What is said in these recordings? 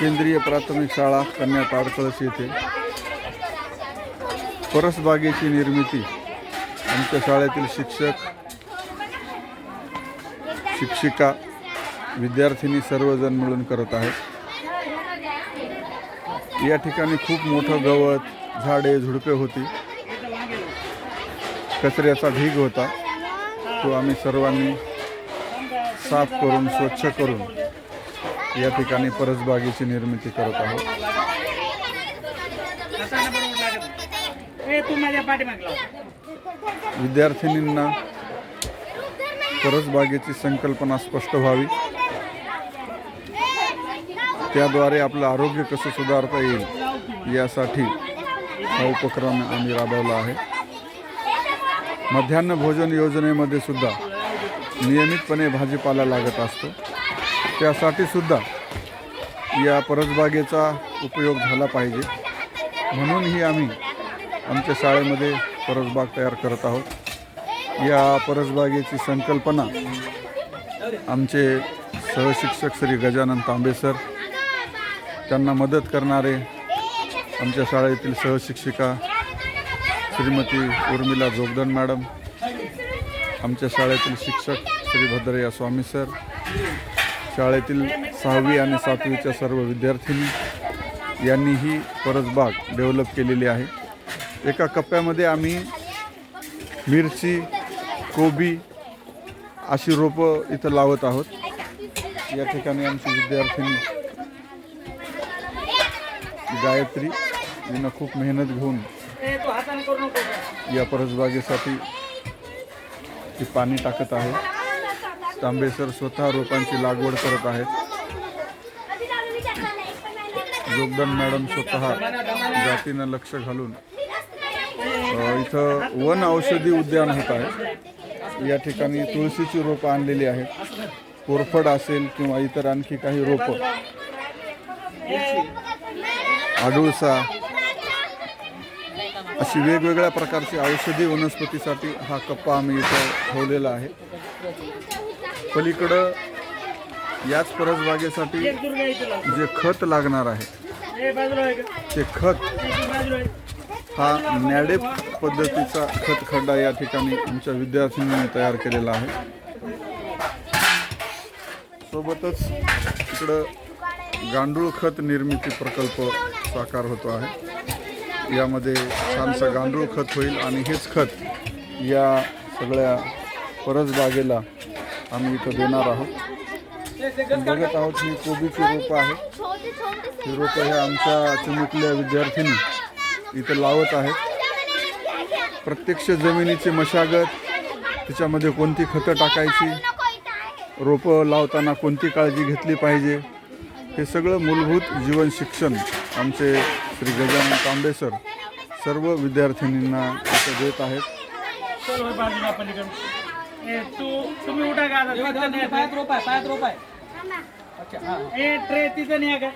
केंद्रीय प्राथमिक शाळा कन्या ताडकळस येथे. परसबागेची निर्मिती आमच्या शाळेतील शिक्षक शिक्षिका विद्यार्थिनी सर्वजण मिळून करत आहेत. या ठिकाणी खूप मोठं गवत झाडे झुडपे होती. कचऱ्याचा ढीग होता. तो आम्ही सर्वांनी साफ करून स्वच्छ करून या ठिकाणी परसबागेची निर्मिती करत आहोत. पाठीमागला विद्यार्थिनींना परसबागेची संकल्पना स्पष्ट व्हावी. त्याद्वारे आपलं आरोग्य कसं सुधारता येईल यासाठी हा उपक्रम आम्ही राबवला आहे. मध्यान्ह भोजन योजनेमध्ये सुद्धा नियमितपणे भाजीपाला लागत असतो. त्यासाठी सुद्धा या परसबागेचा उपयोग झाला पाहिजे. म्हणूनही आम्ही आमच्या शाळेमध्ये परसबाग तयार करत आहोत. या परसबागेची संकल्पना आमचे सहशिक्षक श्री गजानन तांबे सर त्यांना मदत करणारे आमच्या शाळेतील सहशिक्षिका श्रीमती उर्मिला जोगदन मॅडम आमच्या शाळेतील शिक्षक श्री भद्रया स्वामी सर शाळेतील सहावी आणि सातवीच्या सर्व विद्यार्थिनी यांनी ही परसबाग डेव्हलप केलेली आहे. एका कप्प्यामध्ये आम्ही मिरची कोबी अशी रोपं इथं लावत आहोत. या ठिकाणी आमची विद्यार्थिनी गायत्री यांना खूप मेहनत घेऊन या परसबागेसाठी ती पाणी टाकत आहे. तांबेसर स्वतः रोपांची लागवड करत आहेत. योगदान मॅडम स्वतः जातीनं लक्ष घालून इथं वन औषधी उद्यान होत आहे. या ठिकाणी तुळशीची रोपं आणलेली आहेत. कोरफड असेल किंवा इतर आणखी काही रोपं. आडुळसा अशी वेगवेगळ्या प्रकारची औषधी वनस्पतीसाठी हा कप्पा आम्ही इथं ठेवलेला आहे. पलीकडं याच परसबागेसाठी जे खत लागणार आहे. ते खत हा नॅडेप पद्धतीचा खत खड्डा या ठिकाणी आमच्या विद्यार्थ्यांनी तयार केलेला आहे. सोबतच इकडं गांडूळ खत निर्मिती प्रकल्प साकार होतो आहे. यामध्ये छानसं गांडूळ खत होईल आणि हेच खत या सगळ्या परसबागेला आम्ही इथं देणार आहोत. बघत आहोत ही कोबीची रोपं आहे ही रोपं हे आमच्या चिमुकल्या विद्यार्थिनी इथं लावत आहेत. प्रत्यक्ष जमिनीची मशागत त्याच्यामध्ये कोणती खतं टाकायची रोपं लावताना कोणती काळजी घेतली पाहिजे हे सगळं मूलभूत जीवन शिक्षण आमचे श्री गजानन तांबे सर सर्व विद्यार्थिनींना इथं देत आहेत. तू तुम्ही उठा का आता तिथं नाही पायात रोप आहे पायात रोप आहे अच्छा हा ए ट्रे तिथं नाही आहे का?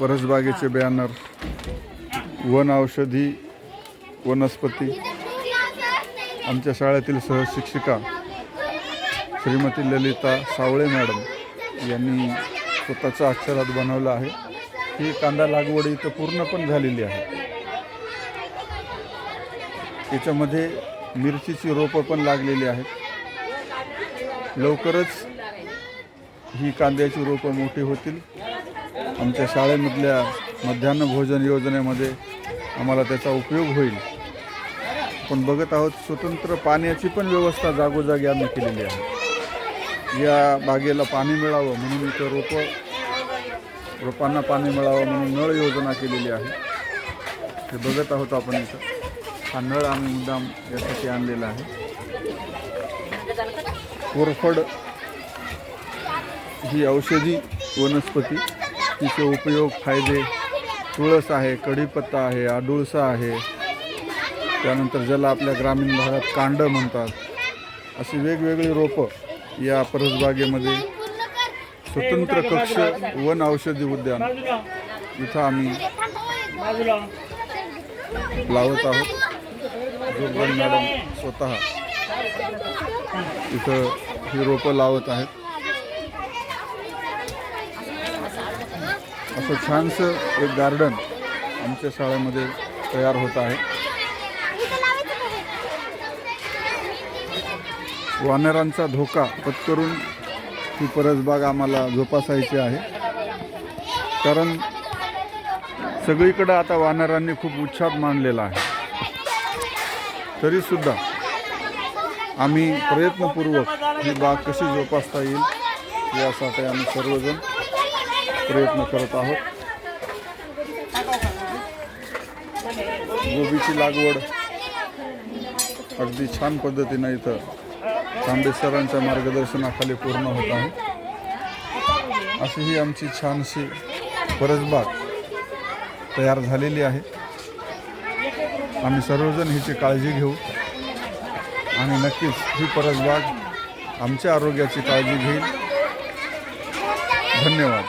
परसबागेचे बॅनर वन औषधी वनस्पती आमच्या शाळेतील सहशिक्षिका श्रीमती ललिता सावळे मॅडम यांनी स्वतःचं अक्षरात बनवलं आहे. ही कांदा लागवड इथं पूर्ण पण झालेली आहे. याच्यामध्ये मिरचीची रोपं पण लागलेली आहेत. लवकरच ही कांद्याची रोपं मोठी होतील. आमच्या शाळेमधल्या मध्यान्ह भोजन योजनेमध्ये आम्हाला त्याचा उपयोग होईल. पण बघत आहोत स्वतंत्र पाण्याची पण व्यवस्था जागोजागी आम्ही केलेली आहे. या बागेला पाणी मिळावं म्हणून इथं रोपं रोपांना पाणी मिळावं म्हणून नळ योजना केलेली आहे. हे बघत आहोत आपण इथं. हा नळ आम्ही मुद्दाम यासाठी आणलेला आहे. कोरफड ही औषधी वनस्पती. तिचे उपयोग फायदे तुळस आहे कढीपत्ता आहे आडुळसा आहे. त्यानंतर ज्याला आपल्या ग्रामीण भागात कांड म्हणतात. अशी वेगवेगळी रोपं या परसबागेमध्ये स्वतंत्र कक्ष वन औषधी उद्यान इथं आम्ही लावत आहोत. मॅडम स्वतः इथं ही रोपं लावत आहेत. असं छानसं एक गार्डन आमच्या शाळेमध्ये तयार होत आहे. वानरांचा धोका पत्करून ही परसबाग आम्हाला जोपासायची आहे. कारण सगळीकडं आता वानरांनी खूप उच्छाद मांडलेला आहे. तरीसुद्धा आम्ही प्रयत्नपूर्वक ही बाग कशी जोपासता येईल यासाठी आम्ही सर्वजण प्रयत्न करत आहोत. गोबीची लागवड अगदी छान पद्धतीनं इथं तांबे सरांच्या मार्गदर्शनाखाली पूर्ण होत आहे. अशी ही आमची छानशी परसबाग तयार झालेली आहे. आम्ही सर्वजण हिची काळजी घेऊ. आणि नक्कीच ही परसबाग आमच्या आरोग्याची काळजी घेईल. धन्यवाद.